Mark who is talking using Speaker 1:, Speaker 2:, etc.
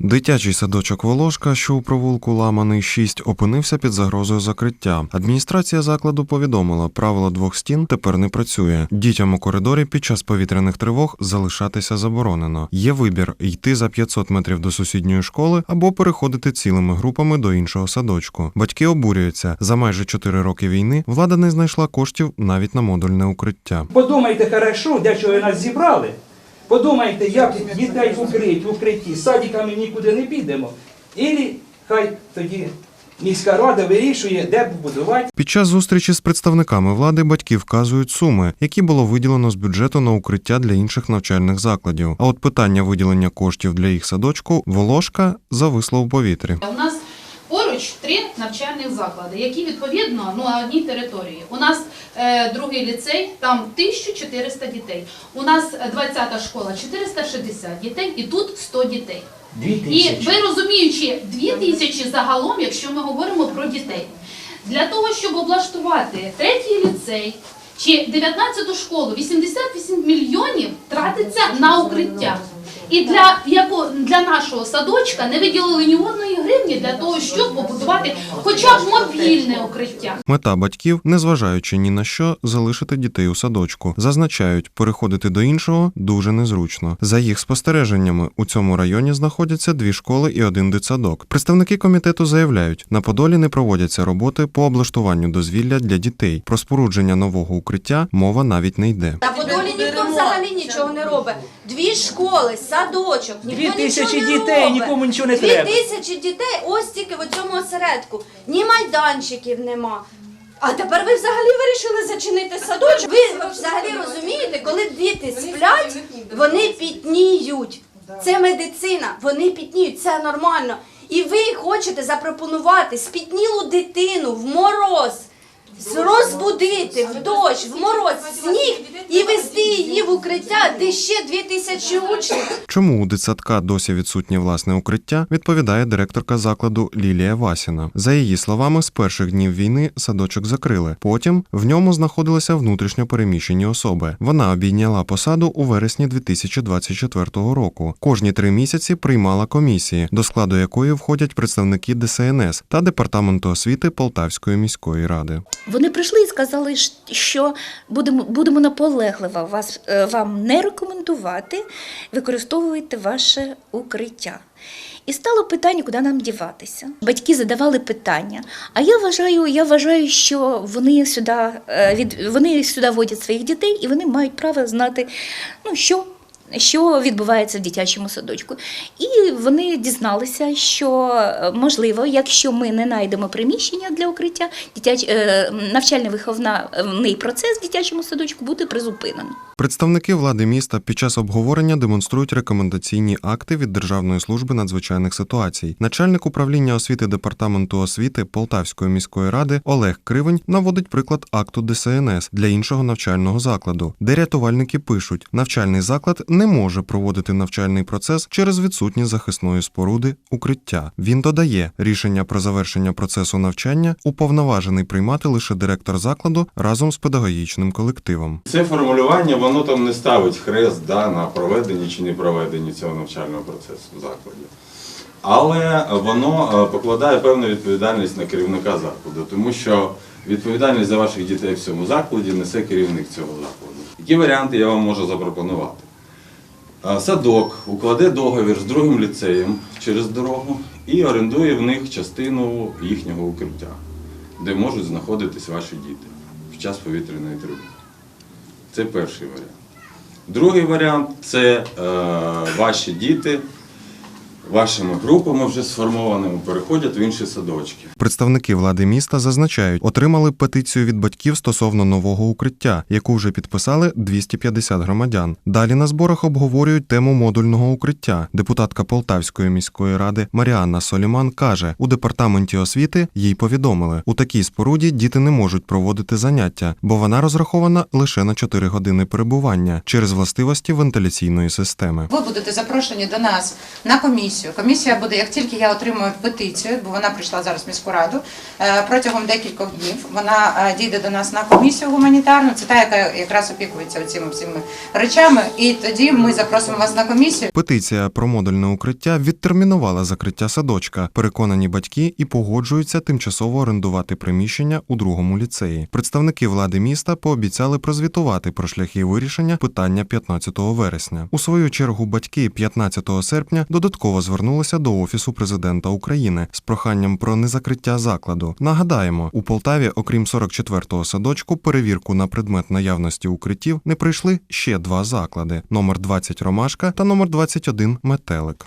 Speaker 1: Дитячий садочок Волошка, що у провулку Ламаний 6, опинився під загрозою закриття. Адміністрація закладу повідомила, правило двох стін тепер не працює. Дітям у коридорі під час повітряних тривог залишатися заборонено. Є вибір йти за 500 метрів до сусідньої школи або переходити цілими групами до іншого садочку. Батьки обурюються. За майже 4 роки війни влада не знайшла коштів навіть на модульне укриття.
Speaker 2: Подумайте хорошо, що ви нас зібрали. Подумайте, як дітей укрити в укритті. З Садиками нікуди не підемо. Ілі хай тоді міська рада вирішує, де побудувати.
Speaker 1: Під час зустрічі з представниками влади батьки вказують суми, які було виділено з бюджету на укриття для інших навчальних закладів. А от питання виділення коштів для їх садочку Волошка зависло в повітрі.
Speaker 3: У нас поруч три навчальних заклади, які відповідно ну, на одній території. У нас е, другий ліцей, там 1400 дітей. У нас е, 20-та школа 460 дітей і тут 100 дітей. І ви розуміючи, 2000 загалом, якщо ми говоримо про дітей. Для того, щоб облаштувати третій ліцей чи 19-ту школу, 88 мільйонів тратиться на укриття. І для, яко, для нашого садочка не виділили ні одної гривні для того, щоб побудувати хоча б мобільне укриття.
Speaker 1: Мета батьків, незважаючи ні на що, залишити дітей у садочку. Зазначають, переходити до іншого дуже незручно. За їх спостереженнями, у цьому районі знаходяться дві школи і один дитсадок. Представники комітету заявляють, на Подолі не проводяться роботи по облаштуванню дозвілля для дітей. Про спорудження нового укриття мова навіть не йде.
Speaker 4: На Подолі ніхто взагалі нічого не робить. Дві школи, садочок, ніхто
Speaker 2: Дві тисячі
Speaker 4: нічого не
Speaker 2: дітей,
Speaker 4: робить.
Speaker 2: нікому нічого не
Speaker 4: Дві
Speaker 2: треба.
Speaker 4: тисячі дітей, ось тільки в цьому осередку. Ні майданчиків нема. А тепер ви взагалі вирішили зачинити садочок. Ви взагалі розумієте, коли діти сплять, вони пітніють. Це медицина, вони пітніють, це нормально. І ви хочете запропонувати спітнілу дитину в мороз. Розбудити в дощ, в мороз, сніг і вести її в укриття, де ще дві тисячі учнів.
Speaker 1: Чому у дитсадка досі відсутнє власне укриття, відповідає директорка закладу Лілія Васіна. За її словами, з перших днів війни садочок закрили. Потім в ньому знаходилися внутрішньо переміщені особи. Вона обійняла посаду у вересні 2024 року. Кожні три місяці приймала комісії, до складу якої входять представники ДСНС та департаменту освіти Полтавської міської ради.
Speaker 5: Вони прийшли і сказали, що будемо, будемо наполегливо вас, е, вам не рекомендувати використовувати ваше укриття. І стало питання, куди нам діватися. Батьки задавали питання. А я вважаю, я вважаю, що вони сюди, е, від, вони сюди водять своїх дітей і вони мають право знати, ну, що, що відбувається в дитячому садочку. І вони дізналися, що можливо, якщо ми не знайдемо приміщення для укриття, е, навчально-виховний процес в дитячому садочку буде призупинено.
Speaker 1: Представники влади міста під час обговорення демонструють рекомендаційні акти від Державної служби надзвичайних ситуацій. Начальник управління освіти департаменту освіти Полтавської міської ради Олег Кривень наводить приклад акту ДСНС для іншого навчального закладу, де рятувальники пишуть, навчальний заклад не може проводити навчальний процес через відсутність захисної споруди укриття. Він додає, рішення про завершення процесу навчання уповноважений приймати лише директор закладу разом з педагогічним колективом.
Speaker 6: Це формулювання воно там не ставить хрест да, на проведенні чи не проведенні цього навчального процесу в закладі. Але воно е, покладає певну відповідальність на керівника закладу, тому що відповідальність за ваших дітей в цьому закладі несе керівник цього закладу. Які варіанти я вам можу запропонувати? Садок укладе договір з другим ліцеєм через дорогу і орендує в них частину їхнього укриття, де можуть знаходитись ваші діти в час повітряної тривоги. Це перший варіант. Другий варіант це е, ваші діти вашими групами вже сформованими переходять в інші садочки.
Speaker 1: Представники влади міста зазначають, отримали петицію від батьків стосовно нового укриття, яку вже підписали 250 громадян. Далі на зборах обговорюють тему модульного укриття. Депутатка Полтавської міської ради Маріанна Соліман каже, у департаменті освіти їй повідомили, у такій споруді діти не можуть проводити заняття, бо вона розрахована лише на 4 години перебування через властивості вентиляційної системи.
Speaker 7: Ви будете запрошені до нас на комісію. Комісію. Комісія буде, як тільки я отримую петицію, бо вона прийшла зараз в міську раду, е, протягом декількох днів вона е, дійде до нас на комісію гуманітарну. Це та, яка якраз опікується цими всіми речами. І тоді ми запросимо вас на комісію.
Speaker 1: Петиція про модульне укриття відтермінувала закриття садочка. Переконані батьки і погоджуються тимчасово орендувати приміщення у другому ліцеї. Представники влади міста пообіцяли прозвітувати про шляхи вирішення питання 15 вересня. У свою чергу батьки 15 серпня додатково звернулися до офісу президента України з проханням про незакриття закладу. Нагадаємо, у Полтаві, окрім 44-го садочку, перевірку на предмет наявності укриттів не пройшли ще два заклади: номер 20 Ромашка та номер 21 Метелик.